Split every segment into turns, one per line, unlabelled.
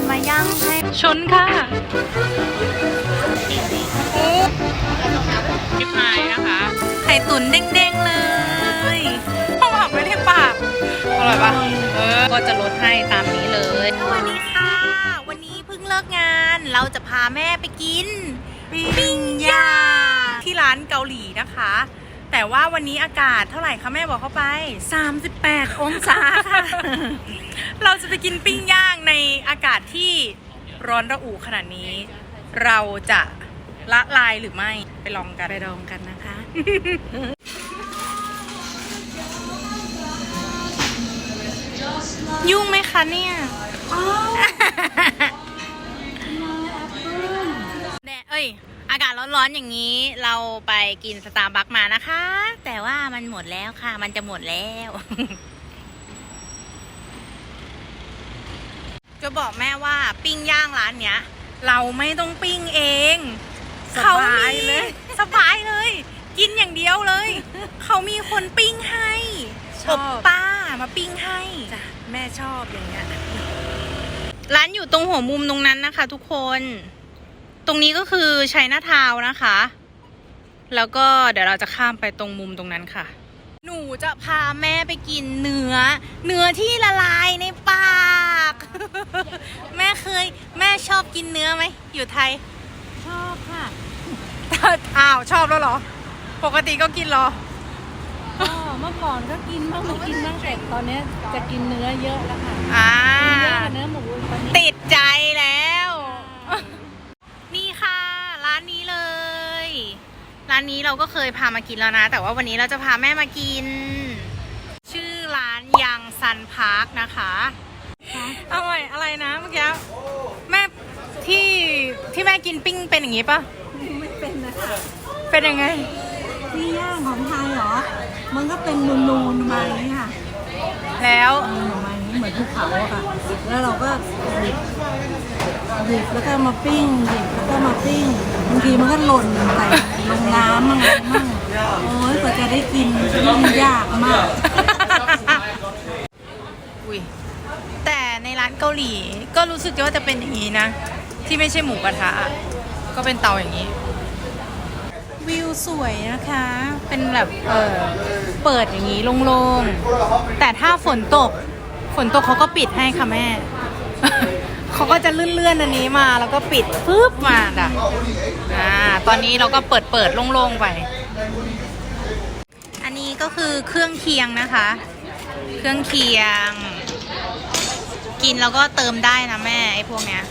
คนมาย่างให้
ชนค่ะยิบไายนะคะ ไข่ตุ๋นเด้งๆเลยเอาผักไว้ที่ปากอร่อยปะเออ ก็จะลดให้ตามนี้เลย
สวัสดีค่ะ วันนี้เพิ่งเลิกงาน เราจะพาแม่ไปกิน ปิ้งย่าง
ที่ร้านเกาหลีนะคะ แต่ว่าวันนี้อากาศเท่าไหร่คะแม่บอกเข้าไป 38 องศาค่ะ เราจะไปกินปิ้งย่างในอากาศที่ร้อนระอุขนาดนี้ เราจะละลายหรือไม่ไปลองกัน
ไปลองกันนะคะ
ยุ่งไหมคะเนี่ย
แดดเอ้ย อากาศร้อนๆอย่างนี้ เราไปกินสตาร์บัคมานะคะ แต่ว่ามันหมดแล้วค่ะ มันจะหมดแล้ว จะบอกแม่ว่าปิ้งย่างร้านเนี้ย
เราไม่ต้องปิ้งเอง
สบายเลย
สบายเลย กินอย่างเดียวเลย เขามีคนปิ้งให้
ช
อ
อ
บบป้ามาปิ้งให้
จ้ะแม่ชอบอย่างเงี้ย
ร้านอยู่ตรงหัวมุมตรงนั้นนะคะ ทุกคน ตรงนี้ก็คือชัยนาทาวน์นะคะ แล้วก็เดี๋ยวเราจะข้ามไปตรงมุมตรงนั้นค่ะ หนูจะพาแม่ไปกินเนื้อ เนื้อที่ละลายในปาก แม่เคย แม่ชอบกินเนื้อไหม อยู่ไทย
ชอบค่ะ
อ้าวชอบแล้วเหรอ ปกติก็กินเหรอ
ก็เมื่อก่อนก็กินบ้างไม่กินบ้างแต่ตอนเนี้ยจะกินเนื้อเยอะแล้วค่ะ
อ่า
กินเยอะกว่าเนื้อหมูตอนนี้
ติดใจแล้วนี่ ร้านนี้เราก็เคยพามากินแล้วนะ แต่ว่าวันนี้เราจะพาแม่มากิน ชื่อร้านยังซันพาร์คนะคะอร่อยอะไรนะเมื่อกี้แม่ที่ที่แม่กินปิ้งเป็นอย่างนี้ปะ
ไม่เป็นนะคะ
เป็นยังไง
ที่ย่างของไทยเหรอ มันก็เป็นนูนๆมาอย่างนี้ค่ะ
แล้ว
นูนๆมาอย่างนี้เหมือนภูเขาอะค่ะ แล้วเราก็หยิบหยิบแล้วก็มาปิ้งหยิบแล้วก็มาปิ้งบางทีมันก็หล่นใส่ลงน้ำมั่งอะไรมั่งโอ้ยกว่าจะได้กินมันยากมาก
อุ้ยแต่ในร้านเกาหลีก็รู้สึกว่าจะเป็นอย่างนี้นะ ที่ไม่ใช่หมูกระทะอะก็เป็นเตาอย่างนี้ วิวสวยนะคะ เป็นแบบเออเปิดอย่างนี้โล่งๆแต่ถ้าฝนตกฝ นตกเขาก็ปิดให้ค่ะแม่ เขาก็จะเลื่อนๆอันนี้มาแล้วก็ปิดปึ๊บมาด่ะอ่าตอนนี้เราก็เปิดเปิดโล่งๆไป อันนี้ก็คือเครื่องเคียงนะคะ เครื่องเคียง กินแล้วก็เติมได้นะแม่ไอ้พวกเนี้ย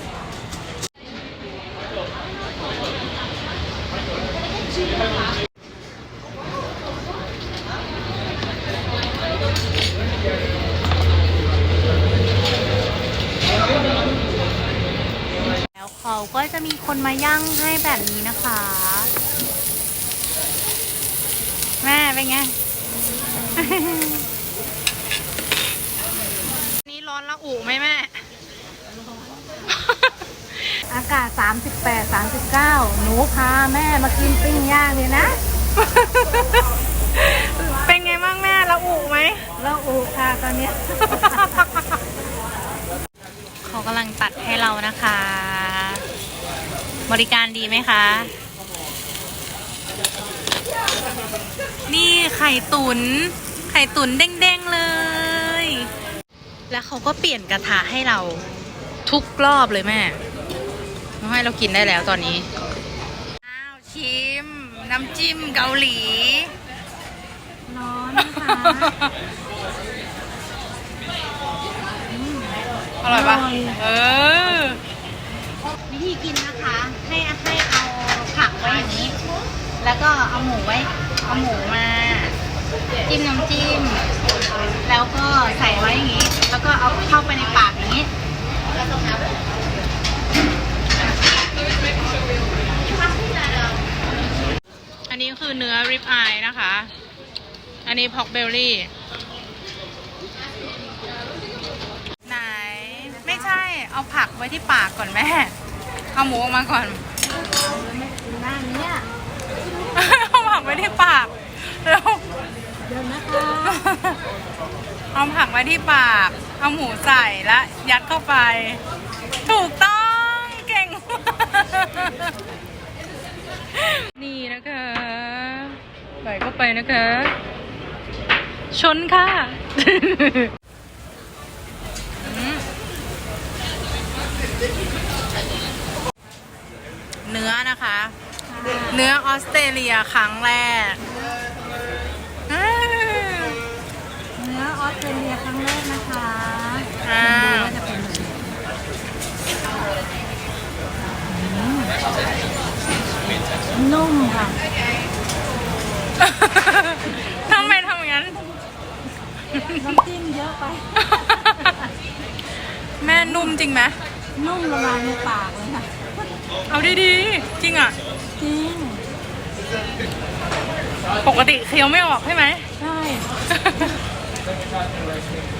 แล้วเขาก็จะ มีคนมาย่างให้แบบนี้นะคะ
แม่เป็นไง นี่ร้อนละอูไหมแม่
อากาศ 38 39 หนูพาแม่มากินปิ้งย่างเลยนะ
เป็นไงบ้างแม่ละอูไหม
แล้วอูค่ะตอนเนี้ย
เขากำลังตัดให้เรานะคะ บริการดีไหมคะ
นี่ไข่ตุนไข่ตุนเด้งๆเลย
แล้วเขาก็เปลี่ยนกระทะให้เรา
ทุกรอบเลยแม่มาให้เรากินได้แล้วตอนนี้ อ้าวชิม น้ำจิ้มเกาหลี
ร้อนนะคะ
อร่อยปะ
อร่อย
เออ
วิ ธีกินนะคะ ให้ให้เอาผักไว้อย่างนี้ แล้วก็เอาหมูไว้ เอาหมูมาจิ้มน้ำจิ้ม แล้วก็ใส่ไว้อย่างนี้ แล้วก็เอาเข้าไปในปากอย่างนี้
อันนี้คือเนื้อริบอายนะคะ อันนี้พอกเบลลี่ ไหน ไม่ใช่ เอาผักไว้ที่ปากก่อนแม่ เอาหมูออกมาก่อน
หน้าเนี้ย
เอาผักไว้ที่ปากแล้ว
เดี๋ยวนะคะ
เอาผักไว้ที่ปาก เอาหมูใส่แล้วยัดเข้าไป ถูกต้องเก่งมากนี่นะคะไปก็ไปนะคะ ชนค่ะ อืมเนื้อนะคะ เนื้อออสเตรเลียครั้งแรกอ่า
เนื้อออสเตรเลียครั้งแรกนะคะ
อ่า
ดูว่าจะเป็นยังไงอืมนุ่มค่ะ
ทำไมทำอย่างนั้น
น้ำจิ้มเยอะไป
แม่นุ่มจริงไหม
นุ่มละลายในปากเลยค่ะ
เอาดีๆ จริงอะ
จริง
ปกติเคี้ยวไม่ออกใช่ไหม
ใช่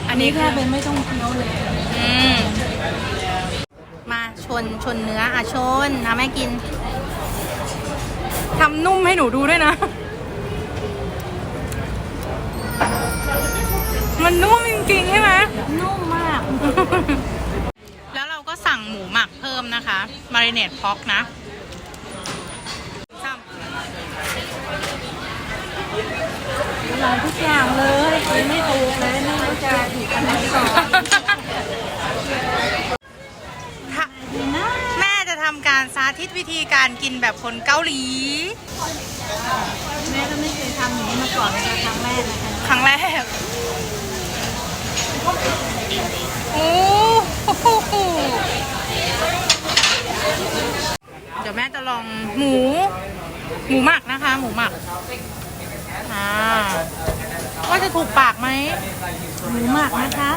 อันนี้
แค่เป็นไม่ต้องเคี้ยวเลย
อืม
มาชนชนเนื้ออะชนนะแม่กิน
ทำนุ่มให้หนูดูด้วยนะ มันนุ่มจริงๆใช่ไหม
นุ่มมาก
แล้วเราก็สั่งหมูหมักเพิ่ม นะคะมาริเนตพ็อกนะซ้ำ
อร่อยทุกอย่างเลยกินไม่ถูกเลยไม่รู้จะถูกอันไหนก่อน
ถ้า
ดีนะ
แม่จะทำการสาธิตวิธีการกินแบบคนเกาหลี
แม่ก็ไม่เคยทำอย่างนี้มาก่อนเลยค่ะครั้งแรกนะคะ
ครั้งแรกโอ้โหเดี๋ยวแม่จะลองหมู หมูหมักนะคะ หมูหมักอ่าว่าจะถูกปากไหม
หมูหมักนะคะ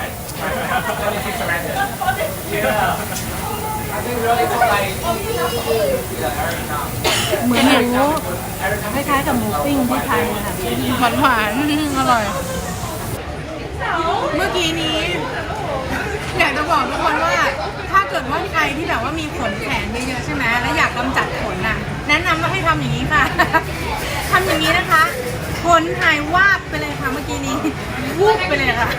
เหมือนหมูคล้ายๆกับหมูปิ้งที่ไทยนะคะ
หวานหวานๆอร่อย เมื่อกี้นี้ อยากจะบอกทุกคนว่า ถ้าเกิดว่าใครที่แบบว่ามีขนแขนเยอะๆใช่ไหมแล้วอยากกำจัดขนน่ะ แนะนำว่าให้ทำอย่างนี้ค่ะ ทำอย่างนี้นะคะขนหายวาบไปเลยค่ะเมื่อกี้นี้วูบไปเลยค่ะ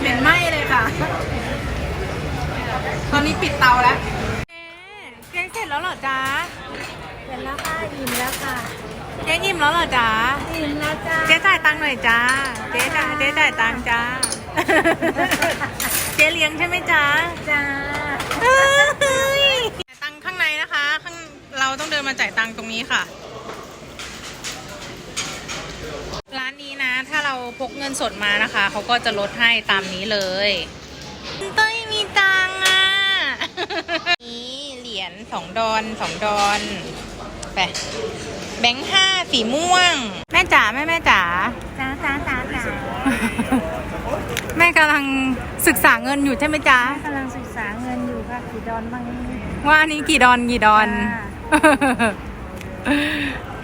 เหม็นไหม้เลยค่ะ ตอนนี้ปิดเตาแล้วเจ๊เสร็จแล้วเหรอจ๊ะ
เสร็จแล้วค่ะอิ่มแล้วค่ะ
เจ๊อิ่มแล้วเหรอจ๊ะ
อิ่มแล้วจ้า
เจ๊จ่ายตังค์หน่อยจ้าเจ๊จ่ายเจ๊จ่ายตังค์จ้า เจ๊เลี้ยงใช่ไหมจ้า
จ้า
จ่ายตังค์ข้างในนะคะ ข้างเราต้องเดินมาจ่ายตังค์ตรงนี้ค่ะ ร้านนี้นะ ถ้าเราพกเงินสดมานะคะ เขาก็จะลดให้ตามนี้เลยเต้ยมีตังค์อะ นี่เหรียญสองดอนสองดอน ไป แบงค์ห้าสีม่วง แม่จ๋าแม่แม่จ๋า
จ้าจ้าจ้าจ้า
แม่กำลังศึกษาเงินอยู่ใช่ไหมจ๊ะ
กำลังศึกษาเงินอยู่ค่ะกี่ดอนบ้าง
ว่าอันนี้กี่ดอนกี่ดอน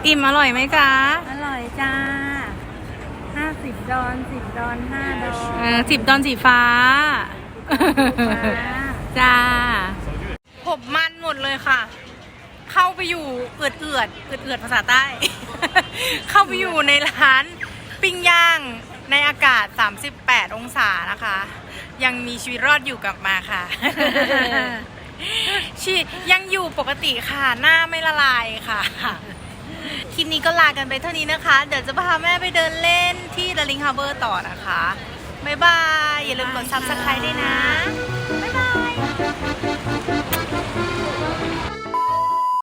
อิ่มอร่อยไหมจ๊ะ
อร่อยจ้าห้าสิบดอนสิบดอนห้าดอน
เออสิบดอนสีฟ้า จ้าผมมันหมดเลยค่ะ เข้าไปอยู่เอือดเอือดเอือดเอือดภาษาใต้ เข้าไปอยู่ในร้านปิ้งย่าง ในอากาศ 38 องศานะคะ ยังมีชีวิตรอดอยู่กลับมาค่ะ ชียังอยู่ปกติค่ะ หน้าไม่ละลายค่ะ คลิปนี้ก็ลากันไปเท่านี้นะคะ เดี๋ยวจะพาแม่ไปเดินเล่นที่ The Link Harbor ต่อนะคะ บ๊ายบาย อย่าลืมกด subscribe ด้วยนะบายบาย